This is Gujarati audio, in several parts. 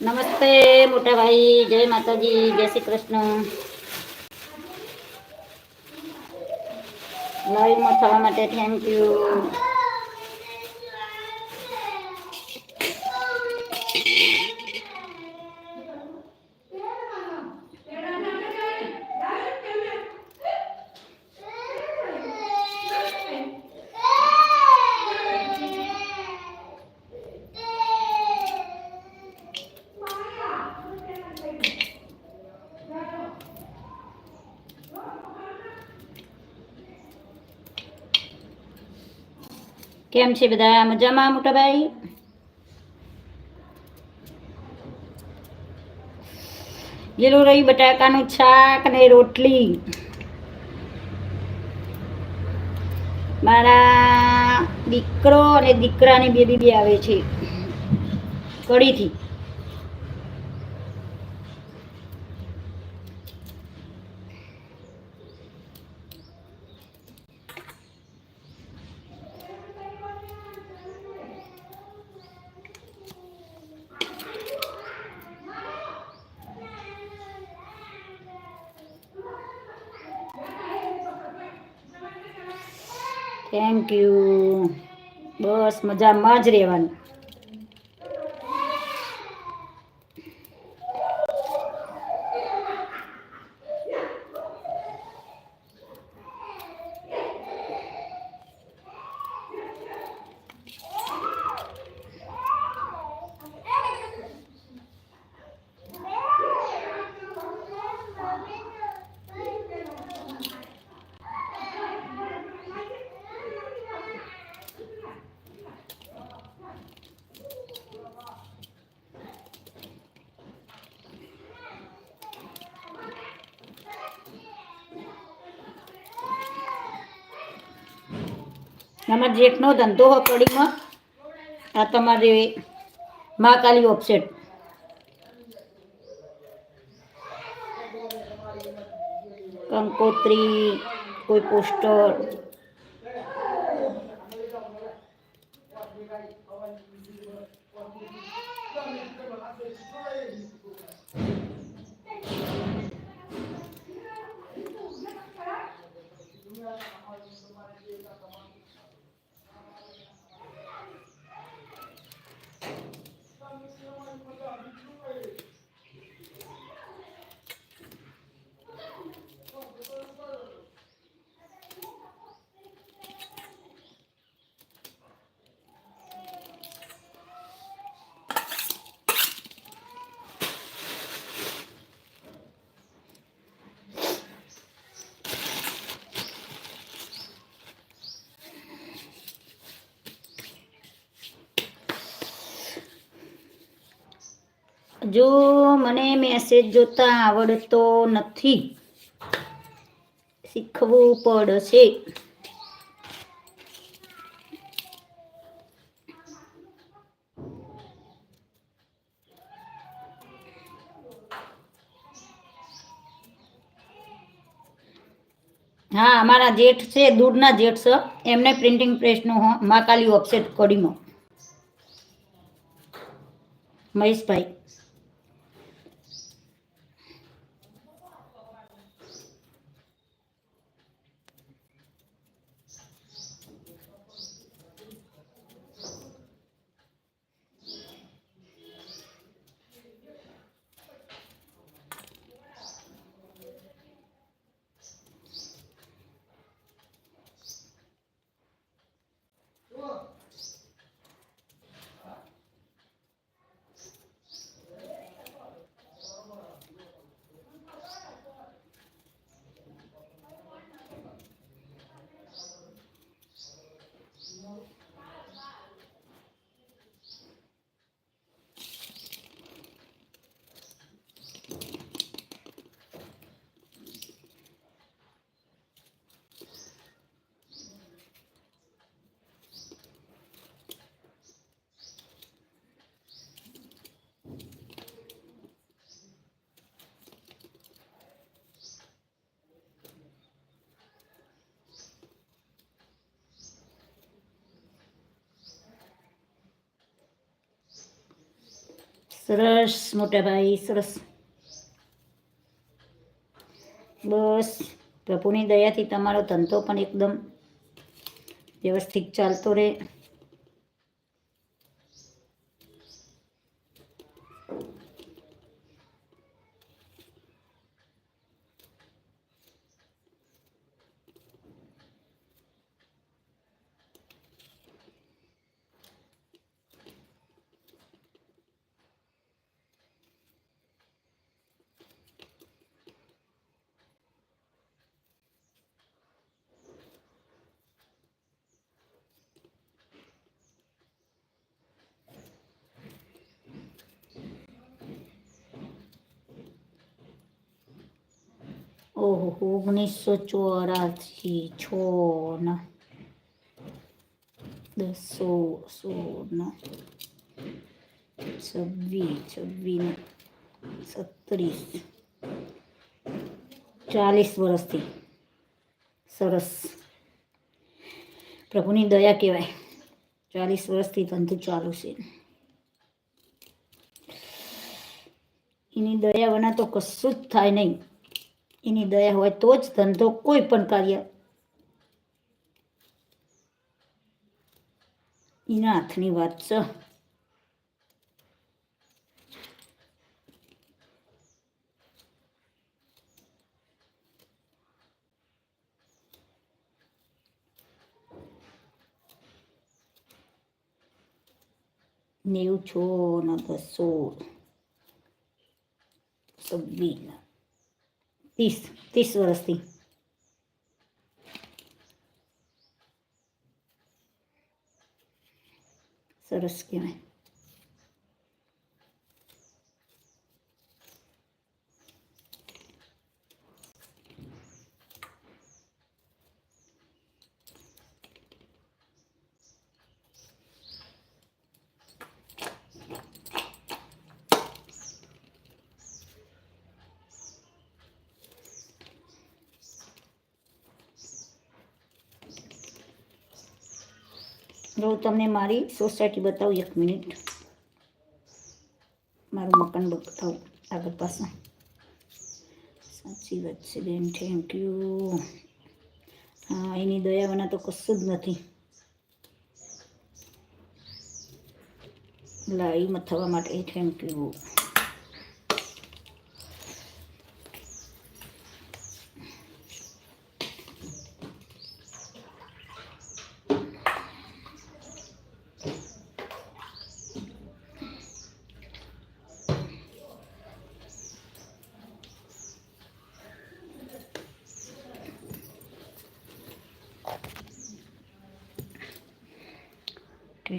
નમસ્તે મોટા ભાઈ જય માતાજી જય શ્રી કૃષ્ણ. લાઈવમાં થવા માટે થેન્ક યુ કેમ છે બધા? મજામાં મોટા ભાઈ લીલું રહી બટાકાનું શાક અને રોટલી. મારા દીકરો અને દીકરાની બેબી બી આવે છે. કડીથી થેન્ક યુ બસ મજામાં જ રહેવાનું. અમારા જેઠનો ધંધો હોય કડીમાં. આ તમારે મહાકાલી ઓફસેટ કંકોત્રી કોઈ પોસ્ટર જો મને મેસેજ જોતા આવડતો નથી, શીખવું પડશે. હા અમારા જેઠ છે, દૂરના જેઠ છે. એમને પ્રિન્ટિંગ પ્રેસનો માકાલી ઓફસેટ કડીમાં મહેશભાઈ. સરસ મોટા ભાઈ સરસ. બસ પ્રભુની દયાથી તમારો ધંધો પણ એકદમ વ્યવસ્થિત ચાલતો રહે. ઓહો, ઓગણીસો ચોરાસી, છ ના. દસો સોળના છવ્વીસ છવ્વીસ સત્રીસ ચાલીસ વર્ષથી સરસ. પ્રભુની દયા કહેવાય. ચાલીસ વર્ષથી ધંધો ચાલુ છે. એની દયા વના તો કશું જ થાય નહીં. એની દયા હોય તો જ ધંધો કોઈ પણ કાર્ય એના હાથની વાત છે. નેવું છો ને બસો છવ્વીસ. ત્રીસ ત્રીસ વર્ષથી સરસ કહેવાય જો તમને મારી સોસાયટી બતાવું એક મિનિટ. મારું મકાન બતાવું આગળ પાછળ સાચી વાત છે બેન થેન્ક યુ હા, એની દયા વના તો કશું જ નથી. લાઈવમાં થવા માટે થેન્ક યુ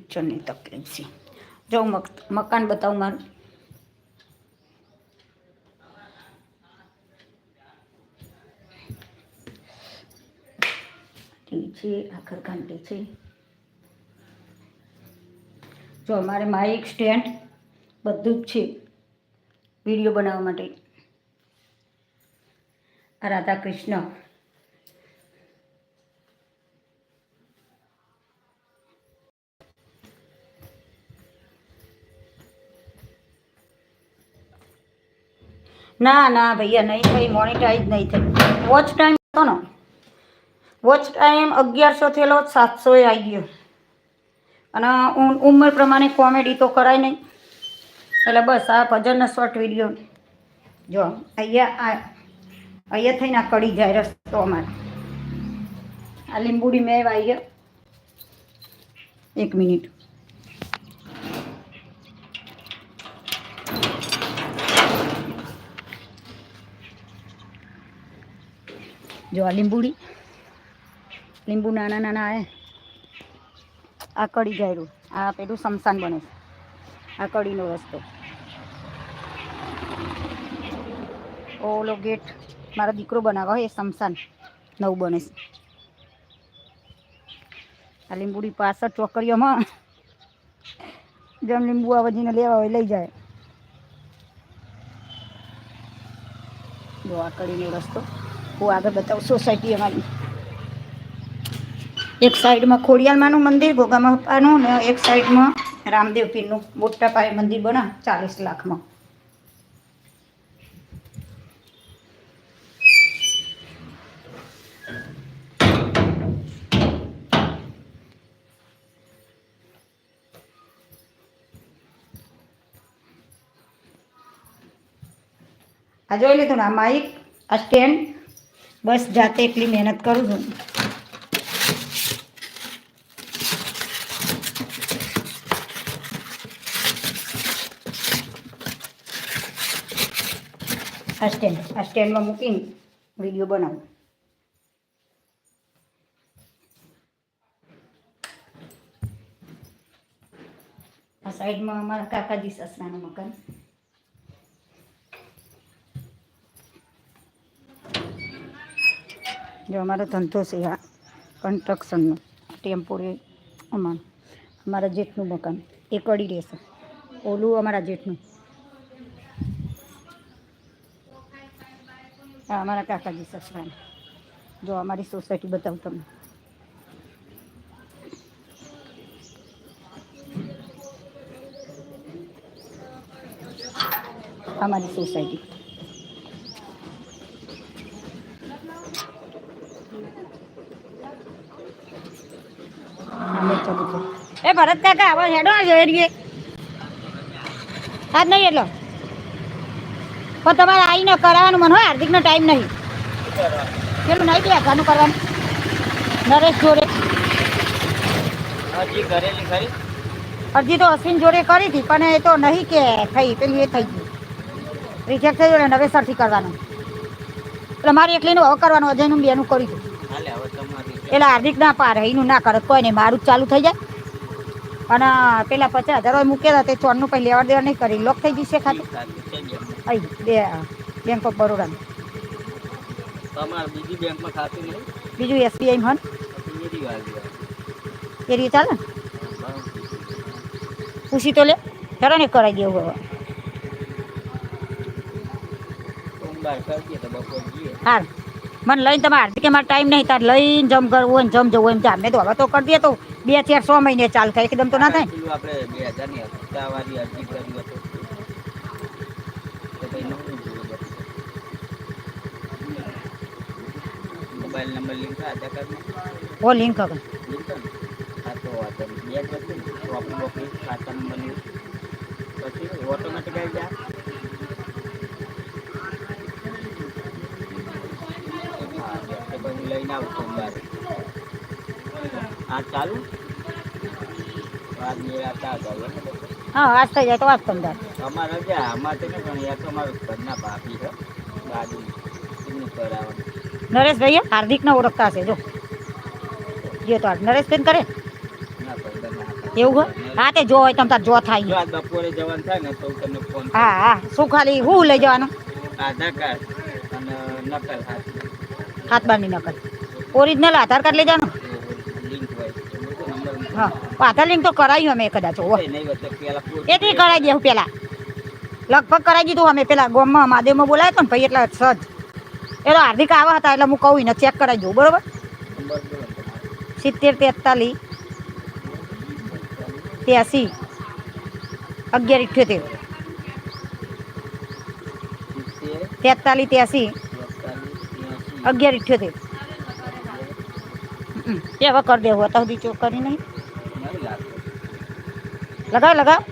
કિચનની તકલીફ છે. જો મક, મકાન બતાવું મારું. છે આખર ઘંટી છે. જો અમારે માઇક સ્ટેન્ડ બધું જ છે વીડિયો બનાવવા માટે. રાધા કૃષ્ણ ના ના ભૈયા, નહીં થઈ મોનિટાઈઝ નહીં થઈ વોચ ટાઈમ હતો ને. વોચ ટાઈમ અગિયારસો થયેલો સાતસોએ આવી ગયો. અને ઉંમર પ્રમાણે કોમેડી તો કરાય નહીં. એટલે બસ આ ભજનનો શોર્ટ વીડિયો જો, અહીંયા આ, અહીંયા થઈને આ કડી જાય રસ્તો અમારે. આ લીંબુડી મેં આવી ગયો. એક મિનિટ. જો આ લીંબુડી. લીંબુ નાના નાના આવે આ કડી રહ્યું આ પેલું સમસાન બને છે. આ કડીનો રસ્તો. ઓલો ગેટ મારો દીકરો બનાવવા હોય એ સમસાન નવું બને છે. આ લીંબુડી પાછળ ચોકડીઓમાં જેમ લીંબુ આ વજીને લેવા હોય લઈ જાય. જો આ કડીનો રસ્તો. હું આગળ બતાવું, સોસાયટી એક સાઈડમાં ખોડિયાલમાંનું મંદિર, ગોગામાં પપ્પાનું ને એક સાઈડમાં રામદેવ પીરનું. મોટા પાયે મંદિર બના ચાલીસ લાખમાં. આ જોઈ લીધું ને, આ માઇક, આ સ્ટેન્ડ બસ જાતે એટલી મહેનત કરું છું. આ સ્ટેન્ડ આ સ્ટેન્ડમાં મૂકીને વીડિયો બનાવું. આ સાઈડમાં અમારા કાકાજી સસરાનું મકાન. જો અમારો ધંધો છે આ કન્સ્ટ્રક્શનનો ટેમ્પોરી અમારું, અમારા જેઠનું મકાન, એ કડી રહેશે. ઓલું અમારા જેઠનું. આ અમારા કાકાજી સસરાને. જો અમારી સોસાયટી બતાવું તમને. અમારી સોસાયટી આમે ચાલુ છે. એ ભરત કાકા આવો હેડો આવજો એરીએ આજ નહીં એટલો. પણ તમારે આવીને કરાવવાનું મન હોય હાર્દિકનો ટાઈમ નહીં. પેલું નહીં બેઠાનું કરવાનું. નરેશ જોડે. હજી કરેલી ખરી? અરજી તો અશ્વિન જોડે કરી હતી પણ એ તો નહીં કે થઈ પેલી એ થઈ ગઈ રિજેક્ટ થઈ ગયું નવેસરથી કરવાનું. એટલે મારે એકલીનું હવે કરવાનું અજયનું બેનું કરી દીધું એટલે હાર્દિક ના પાર એનું ના કરે કોઈ નહીં મારું ચાલુ થઈ જાય. અને પેલા પચાસ હજાર મૂકેલા તે ચોરનું પછી લેવા દેવા નહીં કરી. લોક થઈ જશે ખાતું અહીં બે બેંક ઓફ બરોડા બીજી બેંકમાં ખાતું નહીં? બીજું એસબીઆઈ આવે. એ રીતે ચાલે પૂછી તો લે. ચાલો ને કરાવી દેવું હવે. હાર મને લઈને તમે હાર્દિકે મારે ટાઈમ નહીં તાર લઈને જમ કરવું હોય ને જમ જવું હોય એમ જા મેં તો હવે તો કરી દે તો બે ચાર સો મહિને ચાલ થાય એકદમ તો ના થાય. આપણે બે હજારની હપ્તાવાળી અરજી કરી. મોબાઈલ નંબર લિંક આધાર ઓ લિંક લિંક હા તો વાંધો નહીં. બે જ વસ્તુ ને. ચોપડી ખાતા નંબર પછી ઓટોમેટિક આવી જાય હા તો પછી લઈને આવું સોમવારે આ ચાલુ. આજ મેળ આવતા હતા હવે ને બધું. હા આજ થઈ જાય તો વાત પંદર અમારે રજા અમારે તો નહીં પણ યાર તો અમારું ઘરના ભાભી છે. બાજુ એમનું કરાવવાનું નરેશભાઈ હાર્દિકને ઓળખતા હશે જો. જો તો નરેશભાઈ કરે. ના પૈસા ના આપે. એવું હોય હા તે જો હોય તમ તાર જો જો થાય આજ બપોરે જવાનું થાય ને તો હું તમને ફોન હા હા. શું ખાલી હું લઈ જવાનું? આધાર કાર્ડ અને નકલ હાથ હાથ બારની નકલ ઓરિજિનલ આધાર કાર્ડ લઈ જવાનું? હા. આધાર લિંક તો કરાવ્યું અમે કદાચ એથી કરાવી દેવું પેલા. લગભગ કરાવી દીધું અમે પેલા ગોમમાં મહાદેવમાં બોલાવ્યો તો ને ભાઈ એટલે સજ એટલે હાર્દિક આવા હતા એટલે હું કહું ને ચેક કરાવી દઉં બરોબર. સિત્તેર તેતાલીસ ત્યાસી અગિયાર ઇઠ્યોતેર. તેતાલીસ ત્યાંસી, અગિયાર ઇઠ્યોતેર. એ હવે કરી દેવું, અત્યાર સુધી ચોક કરી નહીં. લગાવ લગાવ.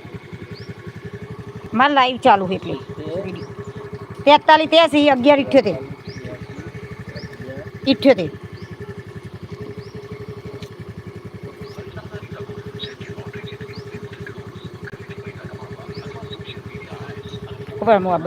મારે લાઈવ ચાલુ છે એટલે. તેતાલીસ, ત્યાસી, અગિયાર, ઇઠ્યોતેર. ઇઠ્યોતેર. ખબર મોબાઈલ